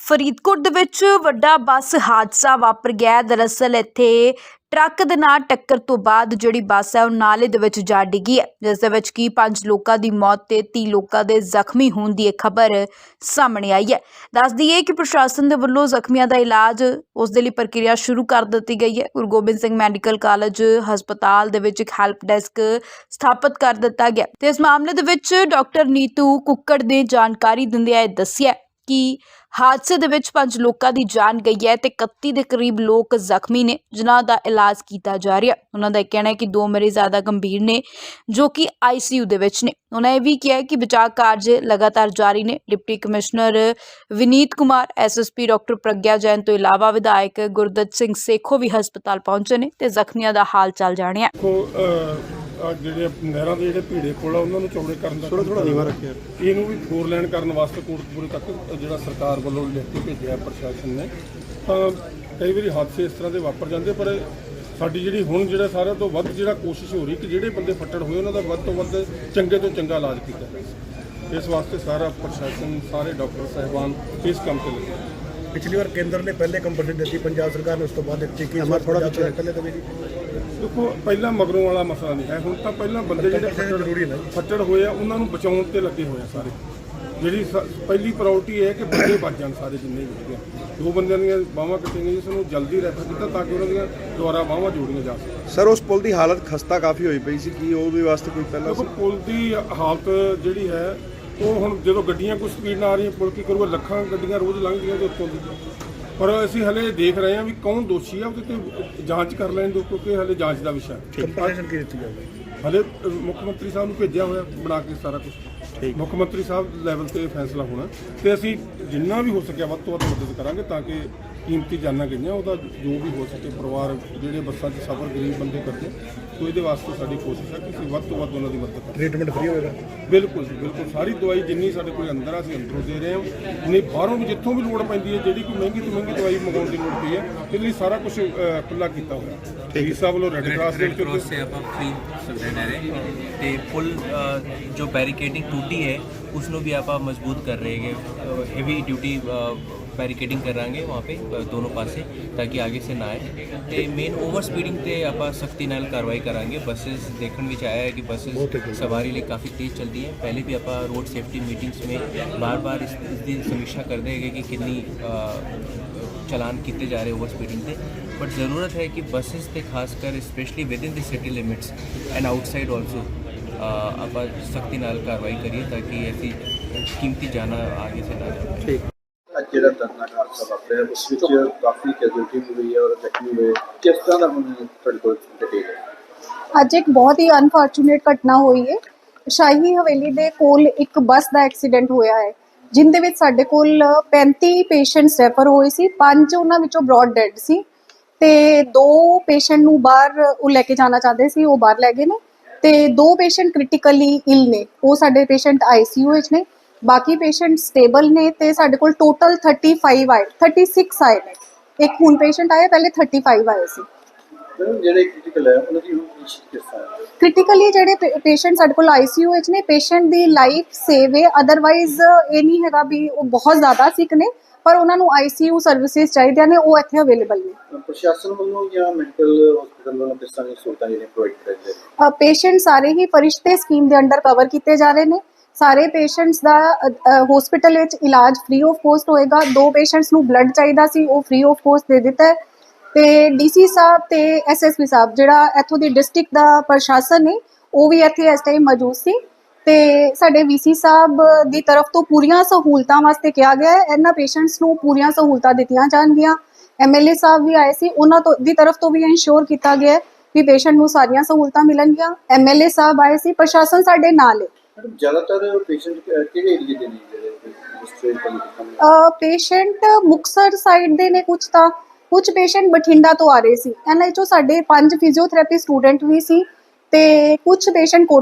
ਫਰੀਦਕੋਟ ਦੇ ਵਿੱਚ ਵੱਡਾ ਬੱਸ ਹਾਦਸਾ ਵਾਪਰ ਗਿਆ। ਹੈ। ਦਰਅਸਲ ਇੱਥੇ ਟਰੱਕ ਦੇ ਨਾਲ ਟੱਕਰ ਤੋਂ ਬਾਅਦ ਜਿਹੜੀ ਬੱਸ ਹੈ, ਉਹ ਨਾਲੇ ਦੇ ਵਿੱਚ ਜਾ ਡਿੱਗੀ ਹੈ। ਜਿਸ ਦੇ ਵਿੱਚ ਕੀ ਪੰਜ ਲੋਕਾਂ ਦੀ ਮੌਤ ਤੇ 30 ਲੋਕਾਂ ਦੇ ਜ਼ਖਮੀ ਹੋਣ ਦੀ ਇਹ ਖਬਰ ਸਾਹਮਣੇ ਆਈ ਹੈ। ਦੱਸ ਦਈਏ ਕਿ ਪ੍ਰਸ਼ਾਸਨ ਦੇ ਵੱਲੋਂ ਜ਼ਖਮੀਆਂ ਦਾ ਇਲਾਜ ਉਸ ਦੇ ਲਈ ਪ੍ਰਕਿਰਿਆ ਸ਼ੁਰੂ ਕਰ ਦਿੱਤੀ ਗਈ ਹੈ। ਗੁਰੂ ਗੋਬਿੰਦ ਸਿੰਘ ਮੈਡੀਕਲ ਕਾਲਜ ਹਸਪਤਾਲ ਦੇ ਵਿੱਚ ਇੱਕ ਹੈਲਪ ਡੈਸਕ ਸਥਾਪਿਤ ਕਰ ਦਿੱਤਾ ਗਿਆ। ਤੇ ਇਸ ਮਾਮਲੇ ਦੇ ਵਿੱਚ ਡਾਕਟਰ ਨੀਤੂ ਕੁੱਕੜ ਨੇ ਜਾਣਕਾਰੀ ਦਿੰਦਿਆਂ ਇਹ ਦੱਸਿਆ ਕਿ ਹਾਦਸੇ ਦੇ ਵਿੱਚ ਪੰਜ ਲੋਕਾਂ ਦੀ ਜਾਨ ਗਈ ਹੈ ਤੇ 31 ਦੇ ਕਰੀਬ ਲੋਕ ਜ਼ਖਮੀ ਨੇ, ਜਿਨ੍ਹਾਂ ਦਾ ਇਲਾਜ ਕੀਤਾ ਜਾ ਰਿਹਾ। ਉਹਨਾਂ ਦਾ ਕਹਿਣਾ ਹੈ ਕਿ ਦੋ ਮਰੀਜ਼ ਜ਼ਿਆਦਾ ਗੰਭੀਰ ਨੇ, ਜੋ ਕਿ ਆਈਸੀਯੂ ਦੇ ਵਿੱਚ ਨੇ। ਉਹਨਾਂ ਇਹ ਵੀ ਕਿਹਾ ਕਿ ਬਚਾਅ ਕਾਰਜ ਲਗਾਤਾਰ ਜਾਰੀ ਨੇ। Deputy commissioner Vineet Kumar SSP doctor Pragya Jain ਤੋਂ ਇਲਾਵਾ ਵਿਧਾਇਕ ਗੁਰਦਤ ਸਿੰਘ ਸੇਖੋ ਵੀ ਹਸਪਤਾਲ ਪਹੁੰਚੇ ਨੇ ਤੇ ਜ਼ਖਮੀਆਂ ਦਾ ਹਾਲ ਚਾਲ ਜਾਣਿਆ। ਜਿਹੜੇ ਨਹਿਰਾਂ ਦੇ ਜਿਹੜੇ ਭੀੜੇ ਪੁਲ ਆ ਉਹਨਾਂ ਨੂੰ ਚੌੜੇ ਕਰਨ ਦਾ ਥੋੜਾ ਥੋੜਾ ਨੀਵਾ ਰੱਖਿਆ। ਇਹਨੂੰ ਵੀ ਫੋਰ ਲਾਈਨ ਕਰਨ ਵਾਸਤੇ ਕੋਟਕਪੂਰੇ ਤੱਕ ਜਿਹੜਾ ਸਰਕਾਰ ਵੱਲੋਂ ਲਿਖ ਕੇ ਭੇਜਿਆ ਪ੍ਰਸ਼ਾਸਨ ਨੇ। ਤਾਂ ਕਈ ਵਾਰੀ ਹਾਦਸੇ ਇਸ ਤਰ੍ਹਾਂ ਦੇ ਵਾਪਰ ਜਾਂਦੇ ਪਰ ਸਾਡੀ ਜਿਹੜੀ ਹੁਣ ਜਿਹੜਾ ਸਾਰਿਆਂ ਤੋਂ ਵੱਧ ਜਿਹੜਾ ਕੋਸ਼ਿਸ਼ ਹੋ ਰਹੀ ਕਿ ਜਿਹੜੇ ਬੰਦੇ ਫੱਟੜ ਹੋਏ ਉਹਨਾਂ ਦਾ ਵੱਧ ਤੋਂ ਵੱਧ ਚੰਗੇ ਤੋਂ ਚੰਗਾ ਇਲਾਜ ਕੀਤਾ ਜਾਵੇ। ਇਸ ਵਾਸਤੇ ਸਾਰਾ ਪ੍ਰਸ਼ਾਸਨ ਸਾਰੇ ਡਾਕਟਰ ਸਾਹਿਬਾਨ ਇਸ ਕੰਮ ਤੇ ਲੱਗੇ। ਪਿਛਲੀ ਵਾਰ ਕੇਂਦਰ ਨੇ ਪਹਿਲੇ ਕੰਪਨੀ ਦਿੱਤੀ ਪੰਜਾਬ ਸਰਕਾਰ ਨੇ ਉਸ ਤੋਂ ਬਾਅਦ ਦਿੱਤੀ। ਕਿ ਇਸ ਵਾਰ ਥੋੜਾ ਪਿੱਛੇ। ਪਹਿਲੇ ਤਾਂ ਵੀ? ਦੇਖੋ ਪਹਿਲਾਂ ਮਗਰੋਂ ਵਾਲਾ ਮਸਲਾ ਨਹੀਂ ਹੈ। ਹੁਣ ਤਾਂ ਪਹਿਲਾਂ ਬੰਦੇ ਜਿਹੜੇ Compensation ਜ਼ਰੂਰੀ ਨਾ। ਫੱਟੜ ਹੋਏ ਆ ਉਹਨਾਂ ਨੂੰ ਬਚਾਉਣ ਤੇ ਲੱਗੇ ਹੋਏ ਆ ਸਾਰੇ। ਜਿਹੜੀ ਸ- ਪਹਿਲੀ ਪ੍ਰਾਇੋਰਟੀ ਹੈ ਕਿ ਬੰਦੇ ਬਚ ਜਾਣ ਸਾਰੇ ਜਿੰਨੇ ਵੀ ਹੈਗੇ। ਦੋ ਬੰਦਿਆਂ ਦੀਆਂ ਬਾਹਾਂ ਕੱਟੀਆਂ ਗਈਆਂ ਜਿਸ ਨੂੰ ਜਲਦੀ ਰੈਫਰ ਕੀਤਾ ਤਾਂ ਕਿ ਉਹਨਾਂ ਦੀਆਂ ਦੁਬਾਰਾ ਬਾਹਾਂ ਜੋੜੀਆਂ ਜਾ ਸਕਣ। ਸਰ ਉਸ ਪੁਲ ਦੀ ਹਾਲਤ ਖਸਤਾ ਕਾਫੀ ਹੋਈ ਪਈ ਸੀ। ਕੀ ਉਹ ਵੀ ਵਾਸਤੇ ਕੋਈ ਪਹਿਲਾਂ ਦੇਖੋ ਪੁਲ ਦੀ ਹਾਲਤ ਜਿਹੜੀ ਹੈ ਉਹ ਹੁਣ ਜਦੋਂ ਗੱਡੀਆਂ ਕੋਈ ਸਪੀਡ ਨਾਲ ਆ ਰਹੀਆਂ ਪੁਲ ਕੀ ਕਰੂਗਾ? ਲੱਖਾਂ ਗੱਡੀਆਂ ਰੋਜ਼ ਲੰਘਦੀਆਂ ਦੇ ਉੱਤੋਂ ਦੀ। ਪਰ ਅਸੀਂ ਹਲੇ ਦੇਖ ਰਹੇ ਹਾਂ ਵੀ ਕੌਣ ਦੋਸ਼ੀ ਆ ਉਹਦੇ ਤੇ ਜਾਂਚ ਕਰ ਲੈਣ ਦਿਓ ਕਿਉਂਕਿ ਹਲੇ ਜਾਂਚ ਦਾ ਵਿਸ਼ਾ ਹੈ। ਕੰਪਨਸੇਸ਼ਨ ਕੀ ਦਿੱਤੀ ਜਾਵੇ? ਹਲੇ ਮੁੱਖ ਮੰਤਰੀ ਸਾਹਿਬ ਨੂੰ ਭੇਜਿਆ ਹੋਇਆ ਬਣਾ ਕੇ ਸਾਰਾ ਕੁਝ ਮੁੱਖ ਮੰਤਰੀ ਸਾਹਿਬ ਲੈਵਲ ਤੇ ਫੈਸਲਾ ਹੋਣਾ। ਤੇ ਅਸੀਂ ਜਿੰਨਾ ਵੀ ਹੋ ਸਕਿਆ ਵੱਧ ਤੋਂ ਵੱਧ ਮਦਦ ਕਰਾਂਗੇ ਤਾਂ ਕਿ ਕੀਮਤੀ ਜਾਨਾਂ ਗਈਆਂ ਉਹਦਾ ਜੋ ਵੀ ਹੋ ਸਕੇ ਪਰਿਵਾਰ ਜਿਹੜੇ ਬੱਸਾਂ 'ਚ ਸਫ਼ਰ ਗਰੀਬ ਬੰਦੇ ਕਰਦੇ ਸੋ ਇਹਦੇ ਵਾਸਤੇ ਸਾਡੀ ਕੋਸ਼ਿਸ਼ ਹੈ ਕਿ ਅਸੀਂ ਵੱਧ ਤੋਂ ਵੱਧ ਉਹਨਾਂ ਦੀ ਮਦਦ ਕਰੀਏ। ਟ੍ਰੀਟਮੈਂਟ ਫ੍ਰੀ ਹੋਏਗਾ? ਬਿਲਕੁਲ ਜੀ ਬਿਲਕੁਲ। ਸਾਰੀ ਦਵਾਈ ਜਿੰਨੀ ਸਾਡੇ ਕੋਲ ਅੰਦਰ ਆ ਅਸੀਂ ਅੰਦਰੋਂ ਦੇ ਰਹੇ ਹਾਂ। ਨਹੀਂ ਬਾਹਰੋਂ ਵੀ ਜਿੱਥੋਂ ਵੀ ਲੋੜ ਪੈਂਦੀ ਹੈ ਜਿਹੜੀ ਕੋਈ ਮਹਿੰਗੀ ਤੋਂ ਮਹਿੰਗੀ ਦਵਾਈ ਮੰਗਾਉਣ ਦੀ ਲੋੜ ਪਈ ਹੈ ਇਹਦੇ ਲਈ ਸਾਰਾ ਕੁਝ ਖੁੱਲਾ ਕੀਤਾ ਹੋਇਆ। ਠੀਕ ਸਾਹਿਬ ਵੱਲੋਂ ਰੈਡ ਕਰਾਸ ਦੇ ਵਿੱਚ ਸੇ ਆਪਾਂ ਫ੍ਰੀ ਸੁਵਿਧਾ ਦੇ ਤੇ ਫੁੱਲ ਜੋ ਬੈਰੀਕੇਡਿੰਗ ਟੂਟੀ ਹੈ ਉਸ ਨੂੰ ਵੀ ਆਪਾਂ ਮਜ਼ਬੂਤ ਕਰ ਰਹੇ ਹੈਗੇ। ਹੈਵੀ ਡਿਊਟੀ ਬੈਰੀਕੇਡਿੰਗ ਕਰਾਂਗੇ पे ਅ, ਦੋਨੋਂ ਪਾਸੇ ਤਾਂ ਕਿ ਅੱਗੇ ਸੇ ਨਾ ਆਏ ਤੇ ਮੇਨ ਓਵਰ ਸਪੀਡਿੰਗ ਤੇ ਆਪਾਂ ਸਖਤੀ ਨਾਲ ਕਾਰਵਾਈ ਕਰਾਂਗੇ ਬੱਸਸ ਦੇਖਣ ਵਿੱਚ ਆਇਆ ਹੈ ਕਿ ਬੱਸਸ ਸਵਾਰੀ ਲਈ ਕਾਫੀ ਤੇਜ਼ ਚਲਦੀ ਹੈ ਪਹਿਲੇ ਵੀ ਆਪਾਂ ਰੋਡ ਸੇਫਟੀ ਮੀਟਿੰਗਸ में ਬਾਰ-ਬਾਰ ਇਸ ਦੀ ਸਮੀਖਿਆ ਕਰਦੇ ਹੈਗੇ ਕਿ ਕਿੰਨੀ ਚਲਾਨ ਕੀਤੇ ਜਾ ਰਹੇ ਓਵਰ ਸਪੀਡਿੰਗ ਤੇ ਬਟ ਜ਼ਰੂਰਤ ਹੈ ਕਿ ਬੱਸਸ ਤੇ ਖਾਸ ਕਰ specially within the city limits and outside also ਆਪਾਂ ਸਖਤੀ ਨਾਲ ਕਾਰਵਾਈ ਕਰੀਏ ਤਾਂ ਕਿ ਐਸੀ ਕੀਮਤੀ ਜਾਨਾਂ ਆਗੇ ਸੇ ਨਾ ਅੱਜ ਜਿਹੜਾ ਦਰਦਨਾਕ ਹਾਦਸਾ ਵਾਪਰਿਆ, ਉਸ ਵਿੱਚ ਕਾਫੀ ਕੈਜੂਅਲਟੀ ਹੋਈ ਹੈ ਔਰ ਜ਼ਖਮੀ ਹੋਏ। ਕਿਸ ਤਰ੍ਹਾਂ ਦਾ ਹੁਣ ਤੁਹਾਡੇ ਕੋਲ ਡਿਟੇਲ ਹੈ? ਅੱਜ ਇੱਕ ਬਹੁਤ ਹੀ ਅਨਫੋਰਚੂਨੇਟ ਘਟਨਾ ਹੋਈ ਹੈ। ਸ਼ਾਹੀ ਹਵੇਲੀ ਦੇ ਕੋਲ ਇੱਕ ਬੱਸ ਦਾ ਐਕਸੀਡੈਂਟ ਹੋਇਆ ਹੈ, ਜਿੰਦੇ ਵਿੱਚ ਸਾਡੇ ਕੋਲ 35 ਪੇਸ਼ੈਂਟਸ ਰੈਫਰ ਹੋਏ ਸੀ, ਪੰਜ ਉਹਨਾਂ ਵਿੱਚੋਂ ਬ੍ਰੌਡ ਡੈਡ ਸੀ ਤੇ ਦੋ ਪੇਸ਼ੈਂਟ ਨੂੰ ਬਾਹਰ ਉਹ ਲੈ ਕੇ ਜਾਣਾ ਚਾਹਦੇ ਸੀ, ਉਹ ਬਾਹਰ ਲੈ ਗਏ ਨੇ ਤੇ ਦੋ ਪੇਸ਼ੈਂਟ ਕ੍ਰਿਟੀਕਲੀ ਇਲ ਨੇ। ਉਹ ਸਾਡੇ ਪੇਸ਼ੈਂਟ ਆਈਸੀਯੂ ਵਿੱਚ ਨੇ ਬਾਕੀ ਪੇਸ਼ੈਂਟ ਸਟੇਬਲ ਨੇ ਤੇ ਸਾਡੇ ਕੋਲ ਟੋਟਲ 35 ਆਏ 36 ਆਏ ਨੇ। ਇੱਕ ਹੁਣ ਪੇਸ਼ੈਂਟ ਆਇਆ ਪਹਿਲੇ 35 ਆਏ ਸੀ। ਜਿਹੜੇ ਕ੍ਰਿਟੀਕਲ ਹੈ ਉਹਨਾਂ ਦੀ ਕਿਸ ਤਰ੍ਹਾਂ ਹੈ? ਕ੍ਰਿਟੀਕਲੀ ਜਿਹੜੇ ਪੇਸ਼ੈਂਟ ਸਾਡੇ ਕੋਲ ਆਈਸੀਯੂ ਵਿੱਚ ਨੇ ਪੇਸ਼ੈਂਟ ਦੀ ਲਾਈਫ ਸੇਵ ਹੈ ਅਦਰਵਾਈਜ਼ ਇਹ ਨਹੀਂ ਹੈਗਾ ਵੀ ਉਹ ਬਹੁਤ ਜ਼ਿਆਦਾ ਸਿਕ ਨੇ ਪਰ ਉਹਨਾਂ ਨੂੰ ਆਈਸੀਯੂ ਸਰਵਿਸਿਜ਼ ਚਾਹੀਦੀਆਂ ਨੇ ਉਹ ਇੱਥੇ ਅਵੇਲੇਬਲ ਨੇ। ਪ੍ਰਸ਼ਾਸਨ ਵੱਲੋਂ ਜਾਂ ਮੈਡੀਕਲ ਹਸਪੀਟਲ ਵੱਲੋਂ ਕਿਸ ਤਰ੍ਹਾਂ ਦੀ ਸਹੂਲਤਾਂ ਜਿਹੜੀਆਂ ਪ੍ਰੋਵਾਈਡ ਕਰ ਰਹੇ ਨੇ ਪੇਸ਼ੈਂਟ ਸਾਰੇ ਹੀ ਫਰਿਸ਼ਤੇ ਸਕੀਮ ਦੇ ਅੰਡਰ ਕਵਰ ਕੀਤੇ ਜਾ ਰਹੇ ਨੇ। ਸਾਰੇ ਪੇਸ਼ੈਂਟਸ ਦਾ ਹਸਪੀਟਲ ਵਿੱਚ ਇਲਾਜ ਫ੍ਰੀ ਆਫ ਕੋਸਟ ਹੋਏਗਾ। ਦੋ ਪੇਸ਼ੈਂਟਸ ਨੂੰ ਬਲੱਡ ਚਾਹੀਦਾ ਸੀ, ਉਹ ਫ੍ਰੀ ਆਫ ਕੋਸਟ ਦੇ ਦਿੱਤਾ ਹੈ। ਤੇ ਡੀਸੀ ਸਾਹਿਬ ਤੇ ਐਸਐਸਪੀ ਸਾਹਿਬ, ਜਿਹੜਾ ਇੱਥੋਂ ਦੀ ਡਿਸਟ੍ਰਿਕਟ ਦਾ ਪ੍ਰਸ਼ਾਸਨ ਨੇ ਉਹ ਵੀ ਇੱਥੇ ਇਸ ਟਾਈਮ ਮੌਜੂਦ ਸੀ। ਤੇ ਸਾਡੇ ਵੀਸੀ ਸਾਹਿਬ ਦੀ ਤਰਫ ਤੋਂ ਪੂਰੀਆਂ ਸਹੂਲਤਾਂ ਵਾਸਤੇ ਕਿਹਾ ਗਿਆ ਹੈ। ਇਹਨਾਂ ਪੇਸ਼ੈਂਟਸ ਨੂੰ ਪੂਰੀਆਂ ਸਹੂਲਤਾਂ ਦਿੱਤੀਆਂ ਜਾਣਗੀਆਂ। ਐਮਐਲਏ ਸਾਹਿਬ ਵੀ ਆਏ ਸੀ, ਉਹਨਾਂ ਤੋਂ, ਦੀ ਤਰਫ ਤੋਂ ਵੀ ਇਨਸ਼ੋਰ ਕੀਤਾ ਗਿਆ ਹੈ ਵੀ ਪੇਸ਼ੈਂਟ ਨੂੰ ਸਾਰੀਆਂ ਸਹੂਲਤਾਂ ਮਿਲਣਗੀਆਂ। ਐਮਐਲਏ ਸਾਹਿਬ ਆਏ ਸੀ, ਪ੍ਰਸ਼ਾਸਨ ਸਾਡੇ ਨਾਲ ਹੈ। ਜ਼ਿਆਦਾਤਰ ਪੇਸ਼ੈਂਟ ਕਿਹੜੇ ਏਰੀਏ ਦੇ ਨੇ ਜਿਹੜੇ ਪੇਸ਼ੈਂਟ ਮੁਕਸਰ ਸਾਈਡ ਦੇ ਨੇ ਕੁਝ ਤਾਂ। ਕੁਝ ਪੇਸ਼ੈਂਟ ਬਠਿੰਡਾ ਤੋਂ ਆ ਰਹੇ ਸੀ। ਇਹਨਾਂ ਸਾਡੇ ਪੰਜ ਫਿਜ਼ੀਓਥੈਰੇਪੀ ਸਟੂਡੈਂਟ ਵੀ ਸੀ ਤੇ ਕੁਝ ਪੇਸ਼ੈਂਟ